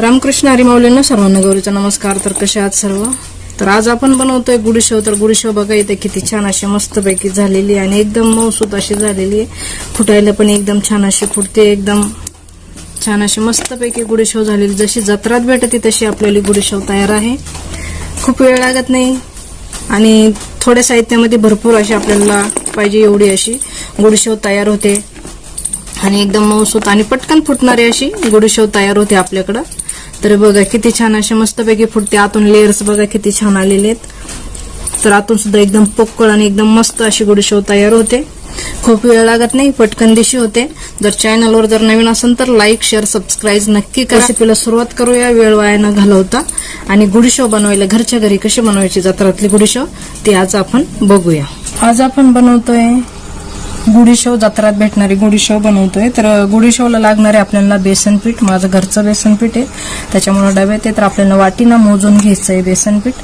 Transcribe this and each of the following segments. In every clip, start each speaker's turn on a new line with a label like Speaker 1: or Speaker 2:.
Speaker 1: रामकृष्ण हरिमाऊलींना सर्वांना गौरीचा नमस्कार. तर कसे आहात सर्व? तर आज आपण बनवतोय गुडीशेव तर गुडीशेव बघा इथे किती छान अशी मस्तपैकी झालेली आहे आणि एकदम मऊसूत अशी झालेली आहे. फुटायला पण एकदम छान अशी फुटते एकदम छान अशी मस्तपैकी गुडीशेव झालेली. जशी जत्रात भेटते तशी आपल्याला गुडीशेव तयार आहे. खूप वेळ लागत नाही आणि थोड्या साहित्यामध्ये भरपूर अशी आपल्याला पाहिजे एवढी अशी गुडीशेव तयार होते. आणि एकदम मऊसूत आणि पटकन फुटणारी अशी गुडीशेव तयार होते आपल्याकडं. तर बघा किती छान असे मस्तपैकी फुटते. आतून लेअर्स बघा किती छान आलेले आहेत. तर आतून सुद्धा एकदम पोकळ आणि एकदम मस्त अशी गुडीशेव तयार होते. खूप वेळ लागत नाही पटकन दिशी होते. जर चॅनलवर जर नवीन असेल तर लाईक शेअर सबस्क्राईब नक्की रेसिपीला सुरुवात करूया. वेळ वाया न घालवता. आणि गुडीशेव बनवायला घरच्या घरी कशी बनवायची जत्रातली गुडीशेव ते आज आपण बघूया. आज आपण बनवतोय गुडीशेव जत्रात भेटणारी गुडीशेव बनवतोय. तर गुडीशेवला लागणारे आपल्याला बेसन पीठ माझं घरचं बेसन पीठ आहे. त्याच्यामुळे डब्यात आहे तर आपल्याला वाटीनं मोजून घ्यायचं आहे बेसन पीठ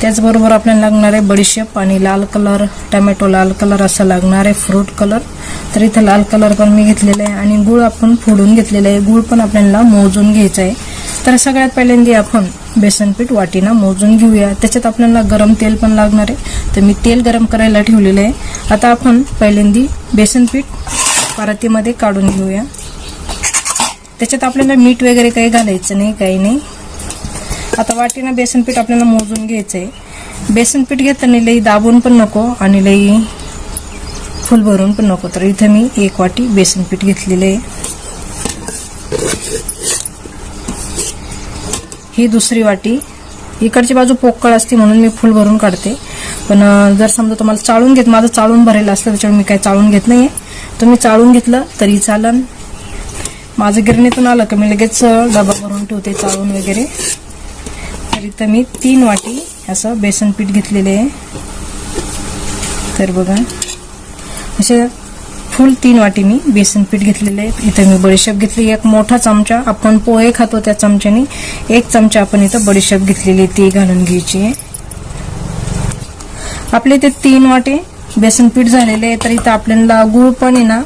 Speaker 1: त्याचबरोबर आपल्याला लागणार आहे बडीशेप आणि लाल कलर टमॅटो लाल कलर असं लागणार आहे फ्रूट कलर. तर इथं लाल कलर पण मी घेतलेला आहे आणि गुळ आपण फोडून घेतलेला आहे. गुळ पण आपल्याला मोजून घ्यायचं आहे. तर सगळ्यात पहिल्यांदा आपण बेसन पीठ वाटीनं मोजून घेऊया. त्याच्यात आपल्याला गरम तेल पण लागणार आहे. तर मी तेल गरम करायला ठेवलेलं आहे. आता आपण पहिल्यांदा बेसन पीठ परातीमध्ये काढून घेऊया. त्याच्यात आपल्याला मीठ वगैरे काही घालायचं नाही काही नाही. आता वाटीनं बेसन पीठ आपल्याला मोजून घ्यायचं आहे बेसन पीठ घेताना लई दाबून पण नको आणि लई फुल भरून पण नको. तर इथं मी एक वाटी बेसन पीठ घेतलेलं आहे. ही दुसरी वाटी. इकडची बाजू पोकळ असते म्हणून मी फुल भरून काढते. पण जर समजा तुम्हाला चाळून घेत माझं चाळून भरेलं असलं त्याच्यामुळे मी काय चाळून घेत आहे तुम्ही चाळून घेतलं तरी चालन. माझं गिरणीतून आलं का मी लगेच डबा भरून ठेवते चाळून वगैरे. तर इथं मी तीन वाटी असं बेसन पीठ घेतलेले आहे. तर बघा. असे फुल तीन वाटी मी बेसन पीठ घेतलेले आहे. इथे मी बडीशेप घेतली. एक मोठा चमचा आपण पोहे खातो त्या चमच्याने. एक चमचा आपण इथं बडीशेप घेतलेली आहे. ती घालून घ्यायची आहे. आपले इथे तीन वाटे बेसन पीठ झालेले आहे. तर इथं आपल्याला गुळ पण आहे ना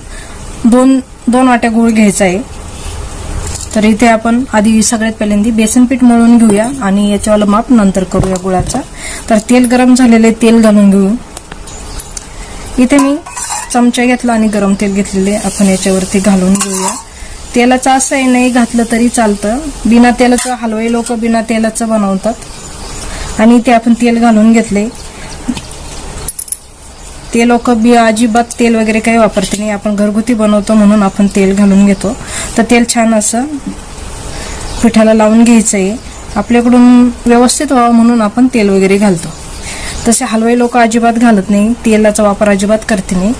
Speaker 1: दोन दोन वाट्या गुळ घ्यायचा आहे. तर इथे आपण आधी सगळ्यात पहिल्यांदा बेसन पीठ मळून घेऊया आणि याच्यावाला माप नंतर करूया गुळाचा. तर तेल गरम झालेले आहे, तेल घालून घेऊ. इथे मी चमचा घेतला आणि गरम तेल घेतलेले आपण याच्यावरती घालून घेऊया. तेलाचं असं आहे नाही घातलं तरी चालतं. बिना तेलाचं हलवाई लोक बिना तेलाचं बनवतात. आणि ते आपण तेल घालून घेतले. ते लोक बी अजिबात तेल वगैरे काही वापरते नाही. आपण घरगुती बनवतो म्हणून आपण तेल घालून घेतो. तर तेल छान असं पिठाला लावून घ्यायचं आहे आपल्याकडून व्यवस्थित व्हावं म्हणून आपण तेल वगैरे घालतो. तसे हलवाई लोक अजिबात घालत नाही. तेलाचा वापर अजिबात करते नाही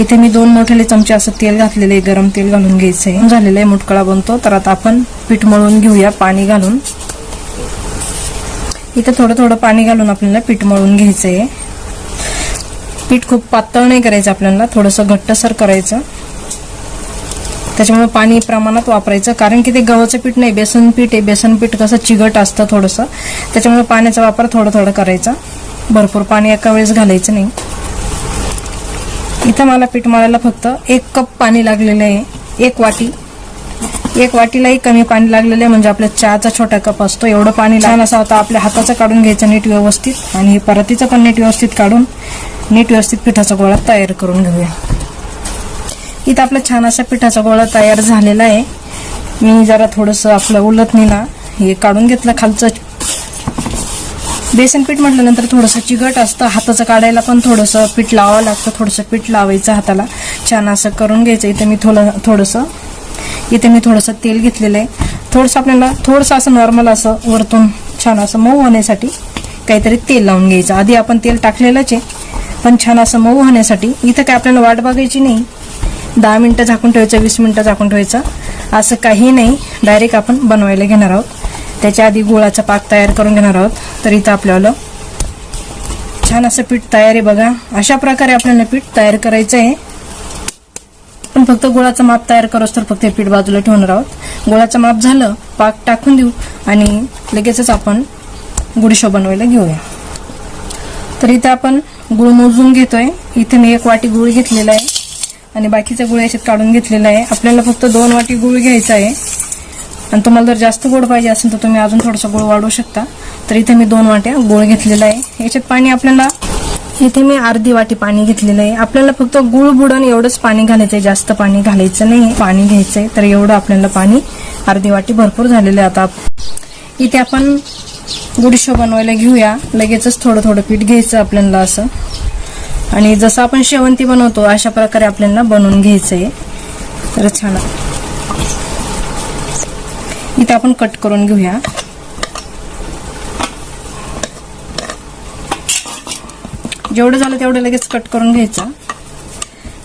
Speaker 1: इथे मी दोन मोठेले चमचे असं तेल घातलेले आहे गरम तेल घालून घ्यायचं आहे. झालेलं आहे मुटकळा बनतो. तर आता आपण पीठ मळून घेऊया पाणी घालून. इथे थोडं थोडं पाणी घालून आपल्याला पीठ मळून घ्यायचं आहे. पीठ खूप पातळ नाही करायचं आपल्याला थोडंसं घट्टसर करायचं. त्याच्यामुळे पाणी प्रमाणात वापरायचं कारण की ते गव्हाचं पीठ नाही बेसन पीठ आहे. बेसन पीठ कसं चिगट असतं थोडंसं. त्याच्यामुळे पाण्याचा वापर थोडं थोडं करायचा. भरपूर पाणी एका वेळेस घालायचं नाही. इथं मला पीठ मळायला फक्त एक कप पाणी लागलेलं आहे एक वाटी. एक वाटीलाही कमी पाणी लागलेलं आहे म्हणजे आपल्या चहाचा छोटा कप असतो एवढं पाणी लहान असं होता आपल्या हाताचं काढून घ्यायचं नीट व्यवस्थित आणि परतीचं पण नीट व्यवस्थित काढून नीट व्यवस्थित पिठाचा गोळा तयार करून घेऊया. इथं आपला छान असा पिठाचा गोळा तयार झालेला आहे. मी जरा थोडंसं आपलं उलटणी ना हे काढून घेतलं खालचं बेसन पीठ म्हटल्यानंतर थोडंसं चिकट असतं. हाताचं काढायला पण थोडंसं पीठ लावावं लागतं. थोडंसं पीठ लावायचं हाताला. छान असं करून घ्यायचं. इथे मी थोडं थोडंसं इथे मी थोडंसं तेल घेतलेलं आहे. थोडंसं आपल्याला थोडंसं असं नॉर्मल असं वरतून छान असं मऊ होण्यासाठी काहीतरी तेल लावून घ्यायचं. आधी आपण तेल टाकलेलंच आहे पण छान असं मऊ होण्यासाठी. इथं काय आपल्याला वाट बघायची नाही. दहा मिनटं झाकून ठेवायचं वीस मिनटं झाकून ठेवायचं. असं काही नाही. डायरेक्ट आपण बनवायला घेणार आहोत. त्याच्या आधी गुळाचा पाक तयार करून घेणार आहोत. तर इथं आपल्याला छान असं पीठ तयार आहे बघा. अशा प्रकारे आपल्याला पीठ तयार करायचं आहे. पण फक्त गुळाचं माप तयार करोस तर फक्त हे पीठ बाजूला ठेवणार आहोत. गुळाचं माप झालं पाक टाकून देऊ आणि लगेचच आपण गुडशो बनवायला घेऊया. तर इथे आपण गुळ मोजून घेतोय. इथे मी एक वाटी गुळ घेतलेला आहे आणि बाकीचा गुळ याच्यात काढून घेतलेला आहे. आपल्याला फक्त दोन वाटी गुळ घ्यायचा आहे. आणि तुम्हाला जर जास्त गोड पाहिजे असेल तर तुम्ही अजून थोडंसं गोड वाढवू शकता. तर इथे मी दोन वाट्या गोळ घेतलेला आहे. याच्यात पाणी आपल्याला इथे मी अर्धी वाटी पाणी घेतलेलं आहे. आपल्याला फक्त गुळ बुडण एवढंच पाणी घालायचंय. जास्त पाणी घालायचं नाही. पाणी घ्यायचंय. तर एवढं आपल्याला पाणी अर्धी वाटी भरपूर झालेलं आहे आता. इथे आपण गुडशो बनवायला घेऊया. लगेचच थोडं थोडं पीठ घ्यायचं आपल्याला असं. आणि जसं आपण शेवंती बनवतो अशा प्रकारे आपल्याला बनवून घ्यायचंय. तर छान. इथे आपण कट करून घेऊया. जेवढं झालं तेवढं लगेच कट करून घ्यायचं.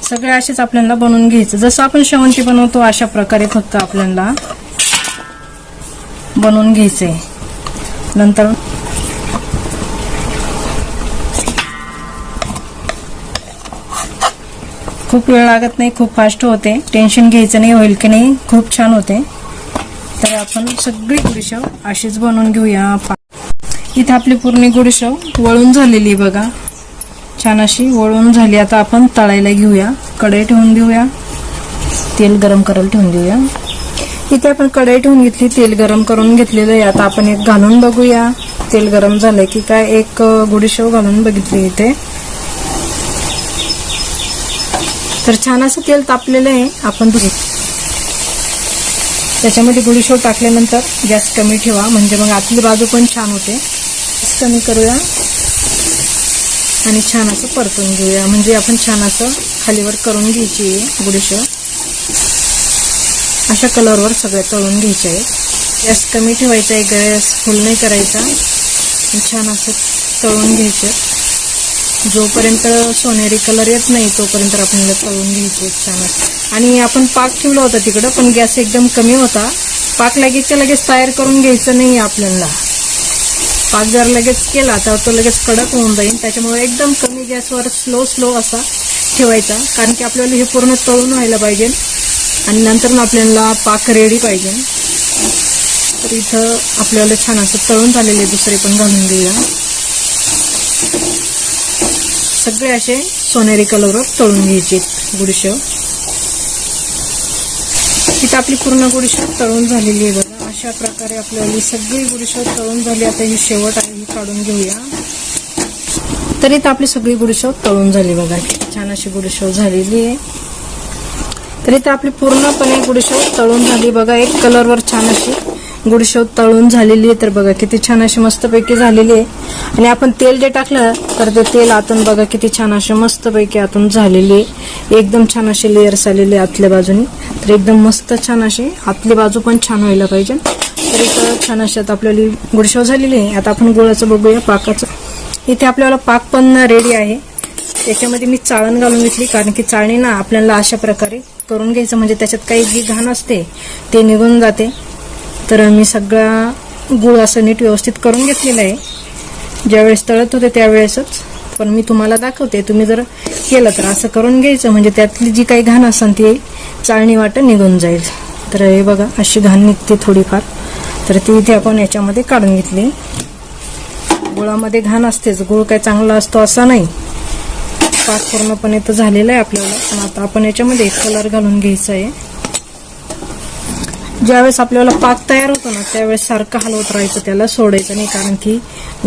Speaker 1: सगळे असेच आपल्याला बनवून घ्यायचं. जसं आपण शेवंती बनवतो अशा प्रकारे फक्त आपल्याला बनवून घ्यायचंय. नंतर खूप वेळ लागत नाही खूप फास्ट होते. टेन्शन घ्यायचं नाही होईल की नाही खूप छान होते. तर आपण सगळी गुडीशव अशीच बनवून घेऊया पा- इथे आपली पूर्ण गुडीशव वळून झालेली आहे बघा. छान अशी वळून झाली. आता आपण तळायला घेऊया. कढई ठेवून देऊया. तेल गरम करायला ठेवून देऊया. इथे आपण कढई ठेवून घेतली. तेल गरम करून घेतलेलं आहे. आता आपण एक घालून बघूया. तेल गरम झालंय की काय? एक गुडीशव गुडीशेव घालून बघितली इथे. तर छान असं तेल तापलेलं आहे. आपण दु- त्याच्यामध्ये गुडीशोर टाकल्यानंतर गॅस कमी ठेवा. म्हणजे मग आतली बाजू पण छान होते. गॅस कमी करूया. आणि छान असं परतून घेऊया. म्हणजे आपण छान असं खालीवर करून घ्यायची आहे गुडीशेव अशा कलरवर सगळं तळून घ्यायचे आहे गॅस कमी ठेवायचा आहे. गॅस फुल नाही करायचा. छान असं तळून घ्यायचं जोपर्यंत सोनेरी कलर येत नाही तोपर्यंत आपल्याला तळून घ्यायचे छान आणि आपण पाक ठेवला होता तिकडं पण गॅस एकदम कमी होता. पाक लगेचच्या लगेच तयार करून घ्यायचं नाही आपल्याला. पाक जर लगेच केला तर तो लगेच कडक होऊन जाईल. त्याच्यामुळे एकदम कमी गॅसवर स्लो स्लो असा ठेवायचा. कारण की आपल्याला हे पूर्ण तळून व्हायला पाहिजे. आणि नंतर आपल्याला पाक रेडी पाहिजे. तर इथं आपल्याला छान असं तळून झालेले दुसरे पण घालून घेऊया. सगळे असे सोनेरी कलरवर तळून घ्यायचे गुडशेव तिथं आपली पूर्ण गुडशेव तळून झालेली आहे बघा. अशा प्रकारे आपल्याला सगळी गुडशेव तळून झाली. आता ही शेवट आहे ही काढून घेऊया. तर इथं आपली सगळी गुडशेव तळून झाली बघा. छान अशी गुडशेव झालेली आहे. तर इथं आपली पूर्णपणे गुडशेव तळून झाली बघा. एक कलरवर छान अशी गुडशेव तळून झालेली आहे. तर बघा किती छान अशी मस्तपैकी झालेली आहे. आणि आपण तेल जे टाकलं तर ते तेल आतून बघा किती छान असे मस्तपैकी आतून झालेली आहे. एकदम छान असे लेयर्स आलेले आतल्या बाजूने. तर एकदम मस्त छान असे आतली बाजू पण छान व्हायला पाहिजे. तर इथं छान अशी आता आपल्याला गुडशेव झालेली आहे. आता आपण गुळाचं बघूया पाकाचं. इथे आपल्याला पाक पण रेडी आहे. त्याच्यामध्ये मी चाळण घालून घेतली कारण की चाळणी ना आपल्याला अशा प्रकारे करून घ्यायचं. म्हणजे त्याच्यात काही जी घाण असते ते निघून जाते. तर मी सगळा गुळ असं नीट व्यवस्थित करून घेतलेलं आहे. ज्यावेळेस तळत होते त्यावेळेसच. पण मी तुम्हाला दाखवते तुम्ही जर केलं तर असं करून घ्यायचं. म्हणजे त्यातली जी काही घाण असेल ती चाळणी वाटं निघून जाईल. तर हे बघा अशी घाण निघते थोडीफार. तर ती इथे आपण याच्यामध्ये काढून घेतली. गुळामध्ये घाण असतेच. गुळ काय चांगला असतो असा नाही. पाक पूर्णपणे तर झालेला आहे आपल्याला. पण आता आपण याच्यामध्ये कलर घालून घ्यायचा आहे. ज्यावेळेस आपल्याला पाक तयार होतो ना त्यावेळेस सारखं हलवत राहायचं त्याला सोडायचं नाही. कारण की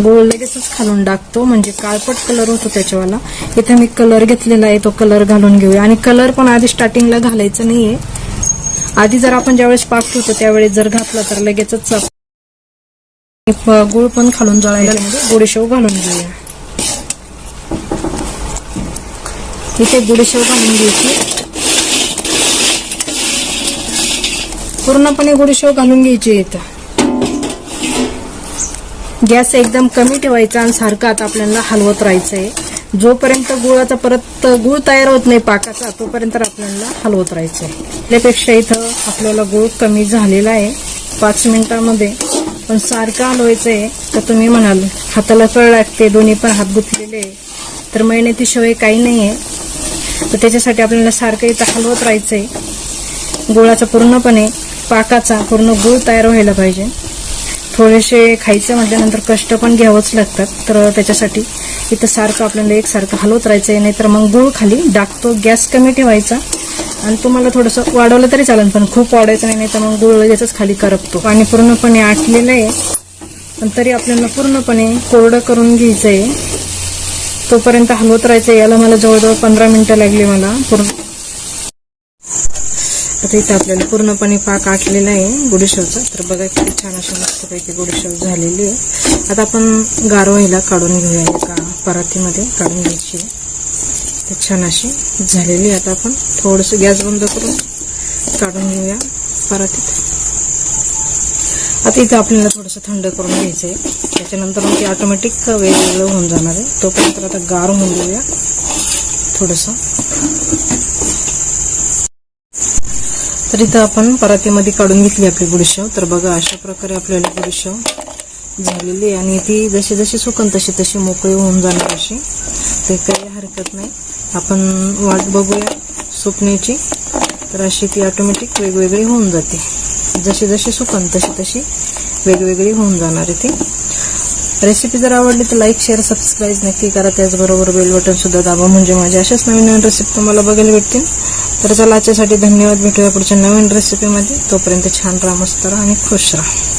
Speaker 1: गोळ लगेचच खालून टाकतो म्हणजे काळपट कलर होतो त्याच्यावाला. इथे मी कलर घेतलेला आहे तो कलर घालून घेऊया. आणि कलर पण आधी स्टार्टिंगला घालायचं नाहीये. आधी जर आपण ज्यावेळेस पाक ठेवतो त्यावेळेस जर घातला तर लगेचच गुळ पण खालून जळायला म्हणजे गोडेशेव घालून घेऊया. इथे गुडेशेव घालून घ्यायची. पूर्णपणे गुडीशेव घालून घ्यायची इथं गॅस एकदम कमी ठेवायचा आणि सारखं आता आपल्याला हलवत राहायचंय. जोपर्यंत गुळाचा परत गुळ तयार होत नाही पाकाचा तोपर्यंत आपल्याला हलवत राहायचंय. त्यापेक्षा इथं आपल्याला गुळ कमी झालेला आहे. पाच मिनिटांमध्ये. पण सारखं हलवायचंय. तर तुम्ही म्हणाल हाताला कळ लागते दोन्ही पण हात गुतलेले तर मेहनती शिवाय काही आहे तर त्याच्यासाठी आपल्याला सारखं इथं हलवत राहायचंय. गुळाचं पूर्णपणे पाकाचा पूर्ण गुळ तयार व्हायला पाहिजे. थोडेसे खायचे म्हटल्यानंतर कष्ट पण घ्यावंच लागतात. तर त्याच्यासाठी इथं सारखं आपल्याला एकसारखं हलवत राहायचं आहे नाहीतर मग गुळ खाली डाकतो गॅस कमी ठेवायचा. आणि तुम्हाला थोडंसं वाढवलं तरी चालेल पण खूप वाढायचं नाही नाही तर मग गुळ याच्याच खाली करपतो. पाणी पूर्णपणे आटलेलं आहे पण तरी आपल्याला पूर्णपणे कोरडं करून घ्यायचं आहे तोपर्यंत हलवत राहायचं याला मला जवळजवळ पंधरा मिनटं लागली मला. पूर्ण आता इथं आपल्याला पूर्णपणे पाक आटलेला आहे गुडीशेवचा. तर बघा किती छान अशी मस्तपैकी गुडीशेव झालेली आहे. आता आपण गार व्हायला काढून घेऊया एका परातीमध्ये काढून घ्यायची आहे. छान अशी झालेली आहे. आता आपण थोडंसं गॅस बंद करून काढून घेऊया परातीत. आता इथं आपल्याला थोडंसं थंड करून घ्यायचं आहे. त्याच्यानंतर मग ते ऑटोमॅटिक वेगवेगळं होऊन जाणार आहे. तोपर्यंत आता गार होऊन घेऊया थोडंसं. तर इथं आपण परातीमध्ये काढून घेतली आपली गुडशेव तर बघा अशा प्रकारे आपल्याला गुडशेव झालेली आहे. आणि ती जशी जशी सुकन तशी तशी मोकळी होऊन जाणार अशी. ते काही हरकत नाही. आपण वाट बघूया सुकण्याची. तर अशी ती ऑटोमॅटिक वेगवेगळी होऊन जाते. जशी जशी सुकन तशी तशी वेगवेगळी होऊन जाणार आहे ती. रेसिपी जर आवडली तर लाईक शेअर सबस्क्राईब नक्की करा. त्याचबरोबर बेल बटन सुद्धा दाबा. म्हणजे माझ्या अशाच नवीन नवीन रेसिपी तुम्हाला बघायला भेटतील. तर चला याच्यासाठी धन्यवाद. भेटूया पुढच्या नवीन रेसिपीमध्ये तोपर्यंत छान राहा मस्त राहा आणि खुश राहा.